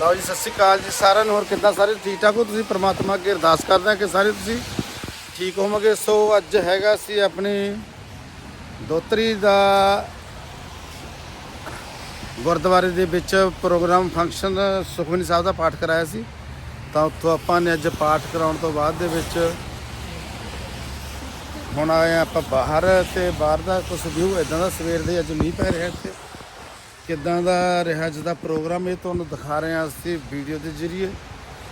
ਲਓ ਜੀ, ਸਤਿ ਸ਼੍ਰੀ ਅਕਾਲ ਜੀ ਸਾਰਿਆਂ ਨੂੰ, ਹੋਰ ਕਿੱਦਾਂ ਸਾਰੇ ਠੀਕ ਠਾਕ ਹੋ? ਤੁਸੀਂ ਪ੍ਰਮਾਤਮਾ ਅੱਗੇ ਅਰਦਾਸ ਕਰਦੇ ਹਾਂ ਕਿ ਸਾਰੇ ਤੁਸੀਂ ਠੀਕ ਹੋਵੋਗੇ। ਸੋ ਅੱਜ ਹੈਗਾ ਸੀ ਆਪਣੀ ਦੋਤਰੀ ਦਾ ਗੁਰਦੁਆਰੇ ਦੇ ਵਿੱਚ ਪ੍ਰੋਗਰਾਮ ਫੰਕਸ਼ਨ, ਸੁਖਮਨੀ ਸਾਹਿਬ ਦਾ ਪਾਠ ਕਰਾਇਆ ਸੀ। ਤਾਂ ਉੱਥੋਂ ਆਪਾਂ ਨੇ ਅੱਜ ਪਾਠ ਕਰਾਉਣ ਤੋਂ ਬਾਅਦ ਦੇ ਵਿੱਚ ਹੁਣ ਆਏ ਹਾਂ ਆਪਾਂ ਬਾਹਰ ਤੇ ਬਾਹਰ ਦਾ ਕੁਝ ਵਿਊ ਇਦਾਂ ਦਾ ਸਵੇਰ ਦੇ ਅੱਜ ਮੀਂਹ ਪੈ ਰਿਹਾ ਇੱਥੇ। ਕਿੱਦਾਂ ਦਾ ਰਿਹਾ ਅੱਜ ਦਾ ਪ੍ਰੋਗਰਾਮ? ਇਹ ਤੁਹਾਨੂੰ ਦਿਖਾ ਰਹੇ ਹਾਂ ਅਸੀਂ ਵੀਡੀਓ ਦੇ ਜ਼ਰੀਏ।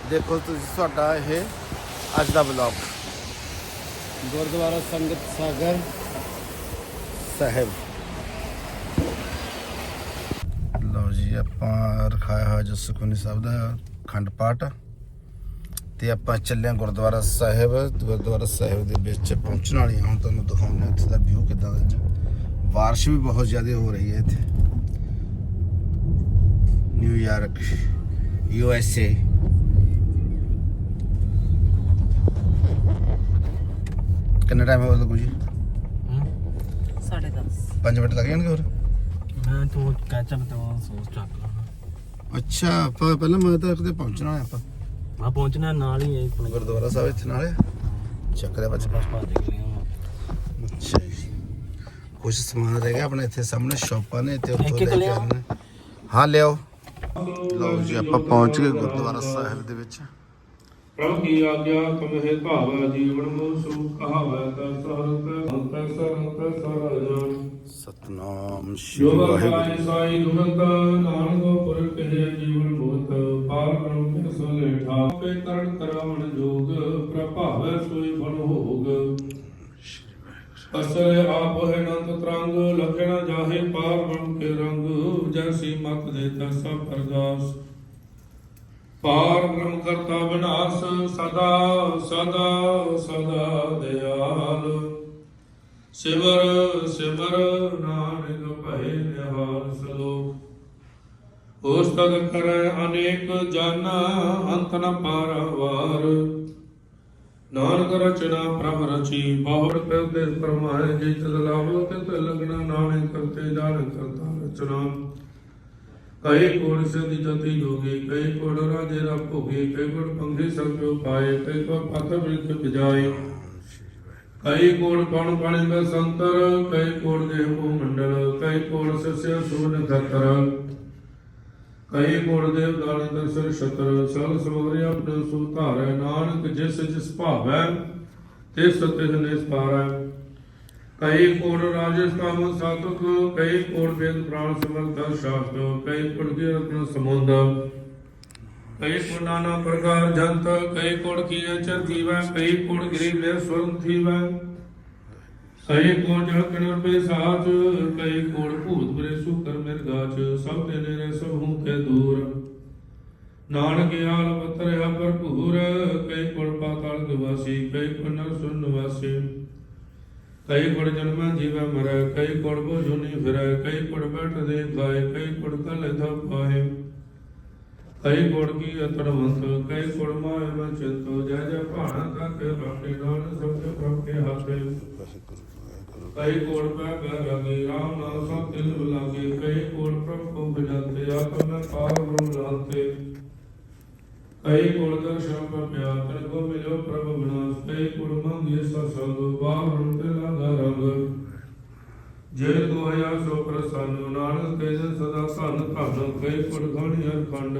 ਦੇਖੋ ਤੁਸੀਂ ਤੁਹਾਡਾ ਇਹ ਅੱਜ ਦਾ ਵਲੌਗ। ਗੁਰਦੁਆਰਾ ਸੰਗਤ ਸਾਗਰ ਸਾਹਿਬ। ਲਓ ਜੀ, ਆਪਾਂ ਰਖਾਇਆ ਹੋਇਆ ਜੋ ਸੁਖਮਨੀ ਸਾਹਿਬ ਦਾ ਖੰਡ ਪਾਠ। ਤੇ ਆਪਾਂ ਚੱਲੇ ਗੁਰਦੁਆਰਾ ਸਾਹਿਬ। ਗੁਰਦੁਆਰਾ ਸਾਹਿਬ ਦੇ ਵਿੱਚ ਪਹੁੰਚਣ ਵਾਲੀ ਹਾਂ ਹੁਣ ਤੁਹਾਨੂੰ ਦਿਖਾਉਂਦੇ ਹਾਂ ਇੱਥੇ ਦਾ ਵਿਊ ਕਿੱਦਾਂ ਦਾ ਬਾਰਿਸ਼ ਵੀ ਬਹੁਤ ਜ਼ਿਆਦਾ ਹੋ ਰਹੀ ਹੈ ਇੱਥੇ। ਨਿਊਯਾਰਕ ਯੂ ਐਸ ਏ ਕਿੰਨਾ ਟਾਈਮ ਹੋ ਲੱਗੂ ਜੀ? ਸਾਢੇ 10 5 ਮਿੰਟ ਲੱਗ ਜਾਣਗੇ ਹੋਰ? ਮੈਂ ਤੂੰ ਕੈਚਅਪ ਤੇ ਸੌਸ ਚੱਕ ਅੱਛਾ ਆਪਾਂ ਪਹਿਲਾਂ ਮੈਂ ਤਾਂ ਕਿਤੇ ਪਹੁੰਚਣਾ ਹੈ ਆਪਾਂ। ਆ ਪਹੁੰਚਣਾ ਨਾਲ ਹੀ ਹੈ ਆਪਣੇ। ਗੁਰਦੁਆਰਾ ਸਾਹਿਬ ਇੱਥੇ ਨਾਲ ਹੈ? ਚੱਕ ਲਿਆ ਬੱਚ ਬਸ ਭੱਜ ਗਏ ਅੱਛਾ ਜੀ। ਕੁਝ ਸਮਾਨ ਰਹਿ ਗਿਆ ਆਪਣੇ ਇੱਥੇ ਸਾਹਮਣੇ ਸ਼ਾਪਾਂ ਨੇ ਤੇ ਉੱਥੋਂ ਲੈ ਕੇ। ਆਉਣਾ। ਹਾਂ ਲਿਆਓ। ਲਓ ਜੀ ਆਪਾਂ ਪਹੁੰਚ ਗਏ ਗੁਰਦੁਆਰਾ ਸਾਹਿਬ ਦੇ ਵਿੱਚ। ਪ੍ਰਭ ਕੀ ਆਗਿਆ ਤੁਮਹਿ ਭਾਵੈ ਜੀਵਨ ਮੋਹ ਸੁਖ ਕਹਾਵੈ ਤਾ ਸਰਤ ਅੰਤ ਸਰਤ ਸਰਜਨ ਸਤਨਾਮ ਸ਼੍ਰੀ ਵਾਹਿਗੁਰੂ। ਸਾਈ ਦੁਰਤ ਨਾਨਕ ਪੁਰ ਕਹੇ ਜੀਵਨ ਮੋਤ ਪਾਰ ਬ੍ਰਹਮ ਕੇ ਸੁਲੇਠਾ ਪੇ ਤਰਨ ਕਰਾਵਣ ਜੋਗ ਪ੍ਰਭਾਵੈ ਸੋਈ ਬਨ ਹੋਗ। ਅਸਰ ਆਪ ਹੈ ਨੰਦ ਤਰੰਗ ਲਖਣਾ ਜਾਹੇ ਪਾਰ ਬ੍ਰਹਮ ਕੇ ਰੰਗ। ਜੈਸੀ ਮਤ ਦੇਤਾ ਤਸਾ ਪ੍ਰਗਾਸ ਪਾਰ ਬ੍ਰਹਮ ਕਰਤਾ ਵਿਨਾਸ਼ ਸਦਾ ਸਦਾ ਸਦਾ ਦਿਆਲ। ਸਿਮਰ ਸਿਮਰ ਨਾਨਕ ਭਏ ਨਿਹਾਲ ਸਲੋਕ ਉਸ ਤਦ ਕਰੈ ਅਨੇਕ ਜਨ, ਅੰਤ ਨ ਪਾਰਵਾਰ ਨਾਨਕ ਰਚਨਾ ਪ੍ਰਭ ਰਚੀ ਬਹੁਤ ਪੈਦੇ ਪਰਮਾਏ ਜੇ ਲਾਵੋ ਤੇ ਤੇ ਲਗਣਾ ਕਰਤੇ ਜਾਣ ਕਰਤਾ ਰਚਨਾ। ਕਈ ਕੋੜ ਸਦੀ ਜਤੀ ਜੋਗੀ ਕਈ ਕੋੜ ਰਾਜੇ ਰਾ ਭੋਗੇ ਕਈ ਕੋੜ ਪੰਗੇ ਸਭ ਜੋ ਪਾਏ ਕਈ ਕੋੜ ਪਤ ਬਿਰਖ ਬਜਾਏ ਕਈ ਕੋੜ ਕਣ ਪਾਣੀ ਦਾ ਸੰਤਰ ਕਈ ਕੋੜ ਦੇ ਕੋ ਮੰਡਲ ਕਈ ਕੋੜ ਸਸਿਆ ਸੂਨ ਖਤਰ। ਕਈ ਕੋੜ ਦੇ ਦਾਨ ਦਰਸ਼ਨ ਛਤਰ ਸਲ ਸਵਰੇ ਆਪਣਾ ਸੁਧਾਰੈ, ਨਾਨਕ ਜਿਸ ਜਿਸ ਭਾਵੈ, ਤਿਸ ਤਿਸ ਨਿਸਪਾਰੈ ਕਈ ਕੋੜ ਰਾਜਸ ਕਾਮ ਸਾਤਕ ਕਈ ਕੋੜ ਵੇਦ ਪ੍ਰਾਣ ਸਮਰਥ ਸ਼ਾਸਤਰ ਕਈ ਕੋੜ ਦੇ ਰਤਨ ਸਮੁੰਦ ਕਈ ਕੋੜ ਨਾਨਾ ਪ੍ਰਕਾਰ ਜੰਤ ਕਈ ਕੋੜ ਕੀਏ ਚਰ ਜੀਵੈ ਕਈ ਕੋੜ ਗਰੀਬ ਲੈ ਸਵਰਨ ਥੀਵੈ ਕਈ ਕੋੜ ਜਲ ਕਿਣਰ ਪੇ ਕਈ ਕੋੜ ਭੂਤ ਬਰੇ ਸੁਕਰ ਮਿਰ ਗਾਚ ਸਭ ਤੇ ਨੇਰੇ ਸਭ ਹੂੰ ਕੇ ਦੂਰ ਨਾਨਕ ਆਲ ਬਤਰਿਆ ਭਰਪੂਰ ਕਈ ਕੋੜ ਪਾਤਾਲ ਨਿਵਾਸੀ ਕਈ ਕੋੜ ਨਰ ਸੁਨ ਨਿਵਾਸੀ ਕਈ ਕੋੜ ਜਨਮ ਜੀਵੈ ਮਰੈ, ਕਈ ਕੋੜ ਬੋ ਜੁਨੀ ਫਿਰੈ, ਕਈ ਕੋੜ ਬੈਠ ਦੇ ਖਾਏ ਕਈ ਕੋੜ ਕਲ ਧਪ ਪਾਏ। ਕਈ ਕੋੜ ਕੀ ਅਤੜਵੰਤ ਕਈ ਕੋੜ ਮਾਇ ਵਚਿੰਤੋ ਜੈ ਜੈ ਭਾਣਾ ਤਕ ਰੱਖੇ ਨਾਨ ਸਭ ਕੇ ਪ੍ਰਭ ਕੇ ਹਾਥੇ ਕਈ ਕੋੜ ਪੈ ਪੈ ਲਗੇ, ਰਾਮ ਨਾਮ ਸਭ ਤਿਲ ਬਲਾਗੇ ਕਈ ਕੋੜ ਪ੍ਰਭ ਕੋ ਬਜਾਤੇ ਆਤਮ ਮੈਂ ਪਾਰ ਬ੍ਰਹਮ ਲਾਤੇ। ਕਈ ਕੋੜ ਦਰਸ਼ਨ ਪ੍ਰਪਿਆ ਤਨ ਕੋ ਮਿਲਿਓ ਪ੍ਰਭ ਵਿਨਾਸ਼ ਕਈ ਕੋੜ ਮੰਗੇ ਸਸੰਗ ਬਾਹ ਰੂਪ ਤੇ ਲਾਗਾ ਰੰਗ। ਜੇ ਹਯਾ ਸੋ ਪ੍ਰਸੰਨ ਨਾਨਕ ਕੈ ਜਨ ਸਦਾ ਧਨ ਧਨ ਕਈ ਕੋੜ ਘਾਣੀ ਹਰ ਖੰਡ।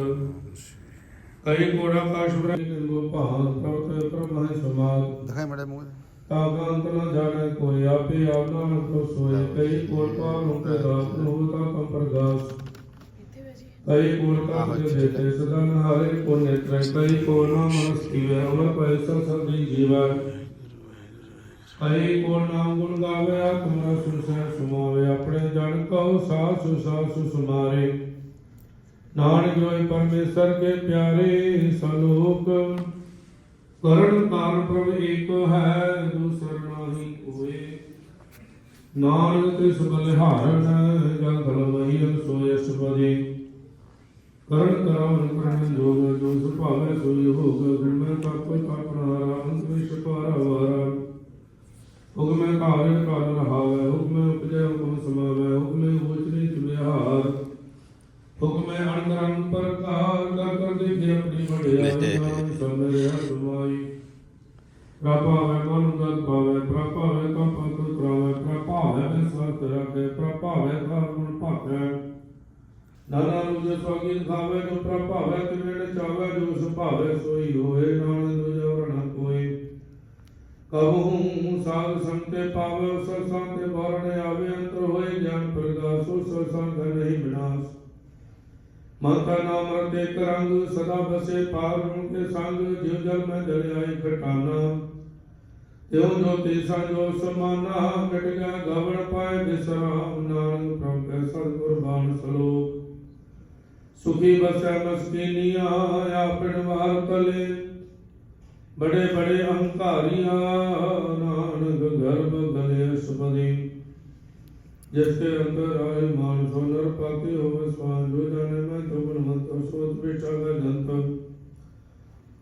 ਕਈ ਕੋੜ ਆਕਾਸ਼ ਬ੍ਰਹਮ ਗੋ ਭਾਨ ਪ੍ਰਭ ਤੇ ਪ੍ਰਭਾਇ ਸਮਾਗ। ਦਿਖਾਈ ਮੜੇ ਮੂੰਹ ਤਾਗਾ ਅੰਤ ਨ ਜਾਣੈ ਕੋਈ ਆਪੇ ਆਪ ਕੋ ਸੋਏ। ਕਈ ਕੋਟ ਪਾਰ ਨੂੰ ਕੇ ਦਾਸ ਨੂੰ ਹੋਤਾ ਕੰ ਕਾ ਜੋ ਦੇਤੇ ਸਦਾ ਨਹਾਰੇ ਕੋ ਨੇਤਰੈ ਕਈ ਕੋ ਨਾਮ ਮਨਸ ਕੀਵੈ ਉਹਨਾਂ ਪੈਸਾ ਸਦੀ ਜੀਵੈ। ਕਈ ਕੋ ਨਾਮ ਗੁਣ ਗਾਵੇ ਆਤਮਾ ਸੁਸੈ ਸੁਮਾਵੇ ਆਪਣੇ ਜਨ ਕਉ ਸਾਸੁ ਸਾਸੁ ਸੁਮਾਰੇ। ਨਾਨਕ ਜੋਈ ਪਰਮੇਸ਼ਰ ਕੇ ਪਿਆਰੇ ਸਲੋਕ। ਕਰਨ ਕਾਰਨ ਪ੍ਰਭ ਏਕ ਹੈ ਦੂਸਰ ਨਾਹੀ ਕੋਏ। ਨਾਨਕ ਤਿਸ ਬਲਿਹਾਰਨ ਜਲ ਧਲ ਮਹੀ ਸੋਇ ਸਪਦੇ ਕਰਨ ਕਰਾਵਨ ਕਰਨ ਜੋਗ ਜੋ ਸੁਭਾਵੈ ਸੋਈ ਹੋਗ ਗ੍ਰਮੈ ਤਪ ਆਪਣਾ ਰਾਮ ਕ੍ਰਿਸ਼ ਪਾਰਾ ਵਾਰਾ। ਹੁਕਮੈ ਕਾਰਿ ਕਾਲ ਰਹਾਵੈ ਹੁਕਮੈ ਉਪਜੈ ਹੁਕਮ ਸਮਾਵੈ ਹੁਕਮੈ ਉਚਰੇ ਵਿਹਾਰ। ਹੁਕਮੈ ਅਣਕਰਨ ਪ੍ਰਕਾਰ ਕਰ ਸਮਰਿਆ ਸੁਮਾਈ। ਪ੍ਰਭਾਵੇ ਮਨ ਗਤ ਭਾਵੇ ਪ੍ਰਭਾਵੇ ਕੰਪਤ ਤਰਾਵੇ ਪ੍ਰਭਾਵੇ ਬਿਸਵਤ ਰਖੇ ਪ੍ਰਭਾਵੇ ਕਰਮਨ ਭਾਖੈ। ਨਾਨਾ ਨੂੰ ਜੇ ਸੋਗੀ ਖਾਵੇ ਜੋ ਪ੍ਰਭਾਵੇ ਕਿਵੇਂ ਚਾਵੇ, ਜੋ ਸੁਭਾਵੇ ਸੋਈ ਹੋਏ ਨਾਨਕ ਦੁਜੋ ਰਣ ਕੋਈ। ਕਬਹੂ ਸਾਧ ਸੰਤੇ ਪਾਵੇ ਉਸ ਸੰਤੇ ਵਰਣ ਆਵੇ, ਅੰਤਰ ਹੋਏ ਗਿਆਨ ਪ੍ਰਗਾਸ ਉਸ ਸੰਗ ਨਹੀਂ ਵਿਨਾਸ਼। ਮਨਤਾ ਨਾਮ ਰਤੇ ਇੱਕ ਰੰਗ ਸਦਾ ਬਸੇ ਪਾਰ ਨੂੰ ਕੇ ਸੰਗ, ਜਿਉ ਜਲ ਮੈਂ ਜਲਿਆਈ ਖਟਾਨਾ। ਤਿਉ ਜੋ ਤੀਸਾ ਜੋ ਸਮਾਨਾ ਮਿਟ ਗਿਆ ਗਵਣ ਪਾਏ ਬਿਸਰਾਮ, ਨਾਨਕ ਪ੍ਰਭ ਕੈ, ਸਤਿਗੁਰ ਬਾਣ ਸਲੋਕ। ਸੁਖੀ ਬਸੈ ਮਸਕੀਨੀਆਂ ਆਪਣ ਵਾਰ ਤਲੇ ਬੜੇ ਬੜੇ ਅਹੰਕਾਰੀਆਂ ਨਾਨਕ ਗਰਭ ਗਲੇ ਸੁਪਦੀ ਜਿਸ ਕੇ ਅੰਦਰ ਆਏ ਮਾਨ ਸੋਨਰ ਪਾਤੇ ਹੋਵੇ ਸਵਾਨ ਜਾਣੇ ਮੈਂ ਤੋ ਬਨਵੰਤ ਸੋਤ ਬੇਟਾ ਦਾ ਜੰਤ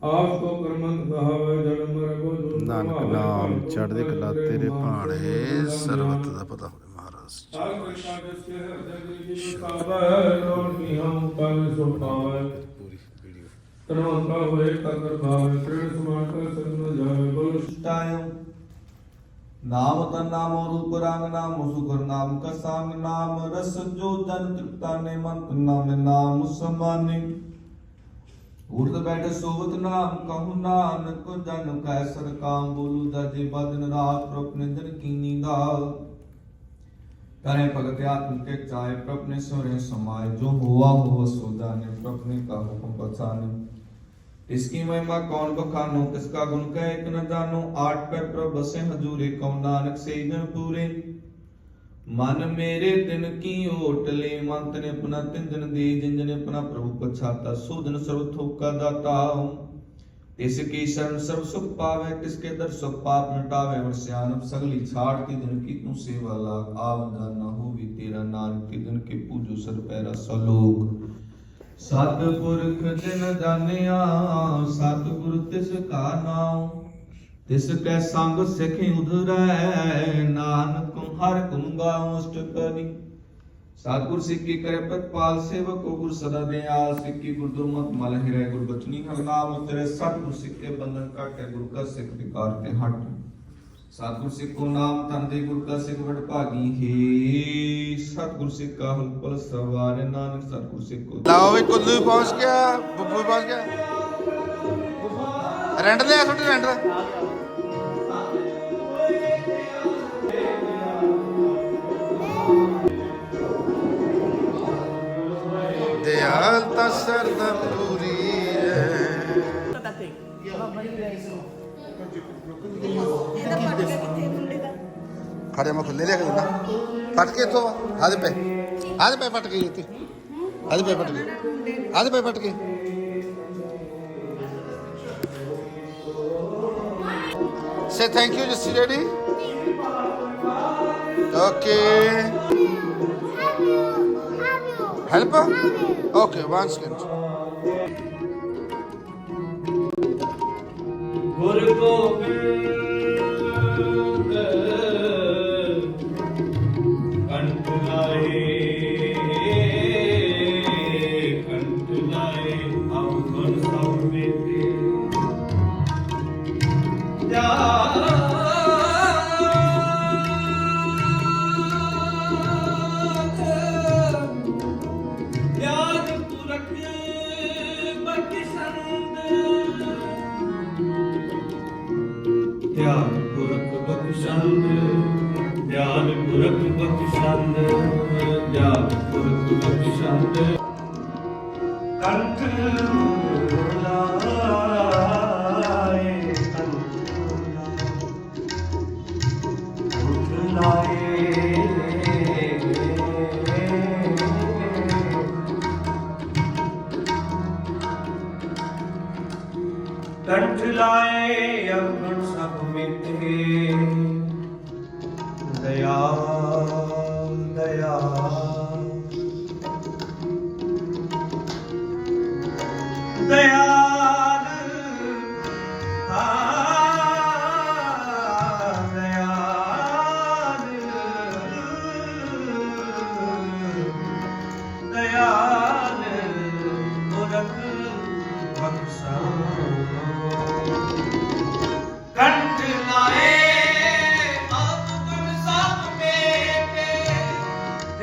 ਆਪ ਕੋ ਕਰਮੰਤ ਕਹਾਵੇ ਜਨਮ ਮਰਗੋ ਦੁਨ ਨਾਨਕ ਨਾਮ ਚੜ੍ਹਦੇ ਕਲਾ ਤੇਰੇ ਭਾਣੇ ਸਰਬਤ ਦਾ ਪਤਾ ਹੋਵੇ ਮਹਾਰਾਜ। ਜੀ ਪਾਵੈ ਲੋੜ ਕੀ ਹਮ ਪਾਵੈ ਸੋ ਪਾਵੈ। ਤਨਵੰਤਾ ਹੋਏ ਤੰਦਰ ਭਾਵੈ ਪ੍ਰੇਮ ਸਮਾਨ ਕਰ ਸੰਨ ਜਾਵੇ ਬਲ ਸੁਟਾਇਓ ਨਾਮ ਤਨ ਨਾਮ ਰੂਪ ਰੰਗ ਨਾਮ ਸੁਗਰ ਨਾਮ ਕਸਾਂਗ ਨਾਮ, ਰਸ ਜੋ ਜਨ ਤ੍ਰਿਪਤਾ ਨੇ ਮਨ ਨਾਮ ਨਾਮ ਸਮਾਨੇ। ਉਰਦ ਬੈਠ ਸੋਵਤ ਨਾਮ, ਕਹੂ ਨਾਨਕ ਜਨ ਕੈ ਸਰ ਕਾਮ ਬੋਲੂ ਦਜੇ ਬਦਨ ਰਾਤ ਪ੍ਰਪ ਨਿੰਦਨ ਕੀਨੀ ਦਾ करे भगत आत्म के चाहे प्रपने सोरे समाये जो हुआ हुआ सो जाने प्रपने का हुक्म बचाने इसकी महिमा कौन बखानो किसका गुण कहे एक न जानो आठ पे प्रभ बसे हजूरे कौन नानक से ही दिन पूरे मन मेरे दिन की ओट ले मंत ने अपना तिन दिन दी जिन ने अपना प्रभु पछाता सो दिन सर्व थोका दाता ਤਿਸ ਕੀ ਸ਼ਰਨ ਸਭ ਸੁਖ ਪਾਵੇ, ਤਿਸ ਕੇ ਦਰ ਸੁਖ ਪਾਪ ਮਿਟਾਵੇ ਹਰ ਸਿਆਣਪ ਸਗਲੀ ਛਾੜ ਕੀ ਦਿਨ ਕੀ ਤੂੰ ਸੇਵਾ ਲਾਗ। ਆਵਗਾ ਨਾ ਹੋਵੀ ਤੇਰਾ ਨਾਨਕ, ਕੀ ਦਿਨ ਕੇ ਪੂਜੋ ਸਰ ਪੈਰਾ ਸਲੋਕ। ਸਤਪੁਰਖ ਜਿਨ ਜਾਣਿਆ ਸਤਪੁਰ ਤਿਸ ਕਾ ਨਾਮ ਤਿਸ ਕੈ ਸੰਗ ਸਿਖ ਉਧਰੈ, ਨਾਨਕ ਹਰ ਗੁੰਗਾ ਉਸਟ ਸਤਿਗੁਰ ਸਿੱਖੀ ਕਰੇ ਪ੍ਰਤਪਾਲ ਸੇਵਕ ਕੋ ਗੁਰ ਸਦਾ ਦਿਆਲ ਸਿੱਖੀ ਗੁਰ ਦੁਰਮਤ ਮਲ ਹਿਰੈ ਗੁਰ ਬਚਨੀ ਹਰ ਨਾਮ ਤੇਰੇ ਸਤਿਗੁਰ ਸਿੱਖੇ ਬੰਧਨ ਕਾਟੇ ਗੁਰ ਕਾ ਸਿੱਖ ਵਿਕਾਰ ਤੇ ਹਟ। ਸਤਿਗੁਰ ਸਿੱਖੋ ਨਾਮ ਤਨ ਦੇ, ਗੁਰ ਕਾ ਸਿੱਖ ਵਡ ਭਾਗੀ ਹੀ। ਸਤਿਗੁਰ ਸਿੱਖਾ ਹੁਲ ਪਲ ਸਵਾਰ ਨਾਨਕ ਸਤਿਗੁਰ ਸਿੱਖੋ ਲਾਓ ਵੀ ਕੁੱਲੂ ਵੀ ਪਹੁੰਚ ਗਿਆ, ਬੱਬੂ ਵੀ ਪਹੁੰਚ ਗਿਆ। ਰੈਂਟ ਲਿਆ, ਤੁਹਾਡੇ ਰੈਂਟ ਦਿਆਲ ਖੜੇ ਮੈਂ ਖੁੱਲੇ ਲਿਆ ਕੇ ਦਿੰਦਾ ਫਟ ਕੇ ਇੱਥੋਂ ਆਦੇ ਪੈ ਆਦੇ ਪੈ ਫਟ ਕੇ ਇੱਥੇ ਆਦੇ ਪੈ ਫਟ ਕੇ ਆਦੇ ਪੈ ਫਟ ਕੇ ਸੇ thank you Jassi ready okay help okay one second ਗੁਰ ਆਉ ਗੁਰ ਸਭ ਮੇਤੇ। ਯਾਦ ਪੁਰਖ ਬਖਸ਼ੰਦ ਧਿਆਨ ਪੁਰਖ ਬਖਸ਼ੰਦ ਧਿਆਨ ਪੁਰਖ ਬਖਸ਼ੰਦ ਧਿਆਨ ਪੁਰਖ ਬਖਸ਼ੰਦ ਕੰਠ ਲਾਏ ਕੰਠ ਲਾਏ ਅਵਗੁਣ ਸਭ ਮਿਟੇ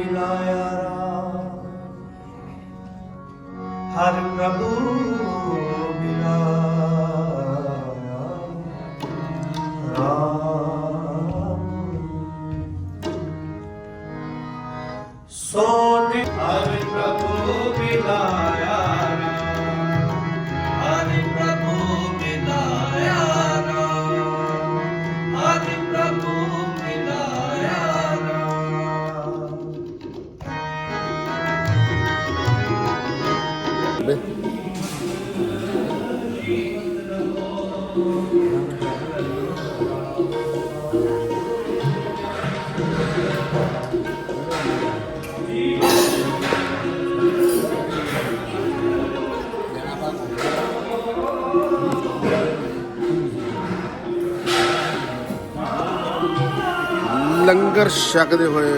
ਮਿਲਾਇਆ ਰਾਮ। ਹਰ ਪ੍ਰਭੂ ਮਿਲਾਇਆ ਰਾਮ। ਸੋਨੇ ਹਰ ਪ੍ਰਭੂ ਮਿਲਾਇਆ ਲੰਗਰ ਛਕਦੇ ਹੋਏ।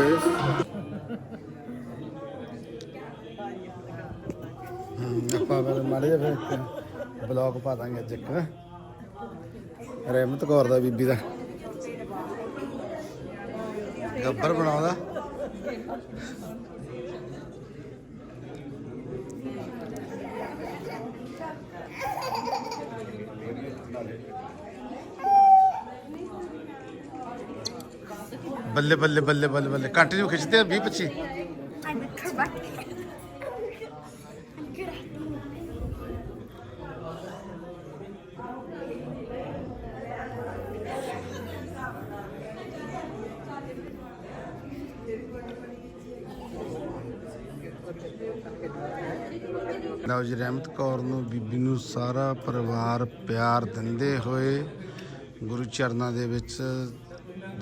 ਆਪਾਂ ਫਿਰ ਮਾੜੇ ਜਿਹਾ ਫਿਰ ਬਲੌਗ ਪਾ ਦਾਂਗੇ ਅੱਜ ਇੱਕ। ਰਹਿਮਤ ਕੌਰ ਦਾ ਬੀਬੀ ਦਾ। ਗੱਬਰ ਬਣਾਉਂਦਾ। ਬੱਲੇ ਬੱਲੇ ਬੱਲੇ ਬੱਲੇ ਬੱਲੇ। ਕੰਟੀਨਿਊ ਖਿੱਚਦੇ ਆ 20 25 ਲਓ ਜੀ, ਰਹਿਮਤ ਕੌਰ ਨੂੰ ਬੀਬੀ ਨੂੰ ਸਾਰਾ ਪਰਿਵਾਰ ਪਿਆਰ ਦਿੰਦੇ ਹੋਏ ਗੁਰੂ ਚਰਨਾਂ ਦੇ ਵਿੱਚ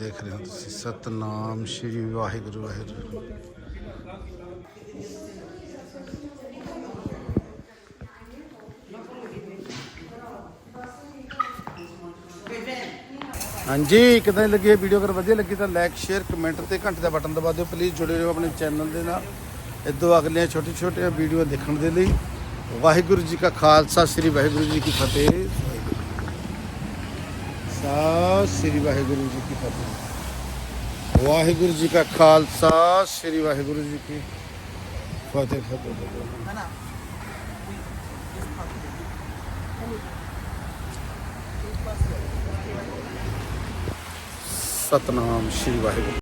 ਦੇਖ ਰਹੇ ਹੋ ਤੁਸੀਂ। ਸਤਨਾਮ ਸ਼੍ਰੀ ਵਾਹਿਗੁਰੂ ਵਾਹਿਗੁਰੂ। ਹਾਂਜੀ, ਕਿਦਾਂ ਲੱਗੀ ਇਹ ਵੀਡੀਓ ਅਗਰ ਵਧੀਆ ਲੱਗੀ ਤਾਂ ਲਾਈਕ ਸ਼ੇਅਰ ਕਮੈਂਟ ਤੇ ਘੰਟੇ ਦਾ ਬਟਨ ਦਬਾ ਦਿਓ। ਪਲੀਜ਼ ਜੁੜੇ ਰਹੋ ਆਪਣੇ ਚੈਨਲ ਦੇ ਨਾਲ। ਇਦੋਂ ਅਗਲੀਆਂ ਛੋਟੀ ਛੋਟੀਆਂ ਵੀਡੀਓ ਦੇਖਣ ਦੇ ਲਈ ਵਾਹਿਗੁਰੂ ਜੀ ਕਾ ਖਾਲਸਾ, ਸ੍ਰੀ ਵਾਹਿਗੁਰੂ ਜੀ ਕੀ ਫਤਿਹ। ਸਾ ਸ੍ਰੀ ਵਾਹਿਗੁਰੂ ਜੀ ਕੀ ਫਤਿਹ। ਵਾਹਿਗੁਰੂ ਜੀ ਕਾ ਖਾਲਸਾ, ਸ੍ਰੀ ਵਾਹਿਗੁਰੂ ਜੀ ਕੀ ਫਤਿਹ ਫਤਿਹ ਫਤਿਹ। ਸਤਨਾਮ ਸ਼੍ਰੀ ਵਾਹਿਗੁਰੂ।